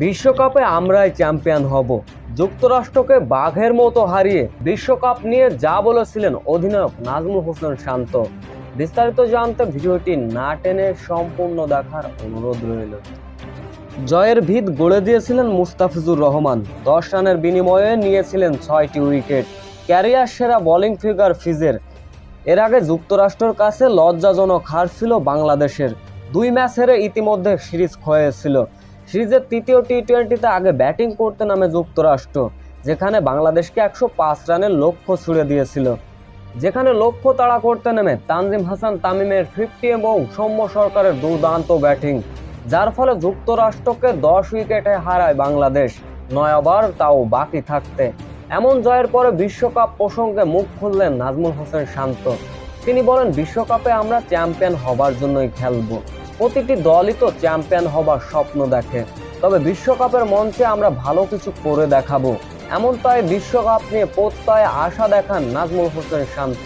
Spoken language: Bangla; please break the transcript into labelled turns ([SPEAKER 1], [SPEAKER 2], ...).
[SPEAKER 1] বিশ্বকাপে আমরাই চ্যাম্পিয়ন হব। যুক্তরাষ্ট্রকে বাঘের মতো হারিয়ে বিশ্বকাপ নিয়ে যা বলেছিলেন অধিনায়ক নাজমুল হোসেন শান্ত। বিস্তারিত জানতে ভিডিওটি না টেনে সম্পূর্ণ দেখার অনুরোধ রইল। জয়ের ভিত গড়ে দিয়েছিলেন মুস্তাফিজুর রহমান। দশ রানের বিনিময়ে নিয়েছিলেন ছয়টি উইকেট। ক্যারিয়ার সেরা বোলিং ফিগার ফিজের। এর আগে যুক্তরাষ্ট্রের কাছে লজ্জাজনক হার ছিল বাংলাদেশের। দুই ম্যাচ হেরে ইতিমধ্যে সিরিজ ক্ষয়েছিল। সিরিজের তৃতীয় টি টোয়েন্টিতে আগে ব্যাটিং করতে নামে যুক্তরাষ্ট্র, যেখানে বাংলাদেশকে একশো পাঁচ রানের লক্ষ্য ছুড়ে দিয়েছিল। যেখানে লক্ষ্য তাড়া করতে নেমে তানজিম হাসান তামিমের ফিফটি এবং সৌম্য সরকারের দুর্দান্ত ব্যাটিং, যার ফলে যুক্তরাষ্ট্রকে দশ উইকেটে হারায় বাংলাদেশ, নয় ওভার তাও বাকি থাকতে। এমন জয়ের পরে বিশ্বকাপ প্রসঙ্গে মুখ খুললেন নাজমুল হোসেন শান্ত। তিনি বলেন, বিশ্বকাপে আমরা চ্যাম্পিয়ন হবার জন্যই খেলব। প্রতিটি দলই তো চ্যাম্পিয়ন হবার স্বপ্ন দেখে। তবে বিশ্বকাপের মঞ্চে আমরা ভালো কিছু করে দেখাবো। এমন তাই বিশ্বকাপ নিয়ে প্রত্যয় আশা দেখান নাজমুল হোসেন শান্ত।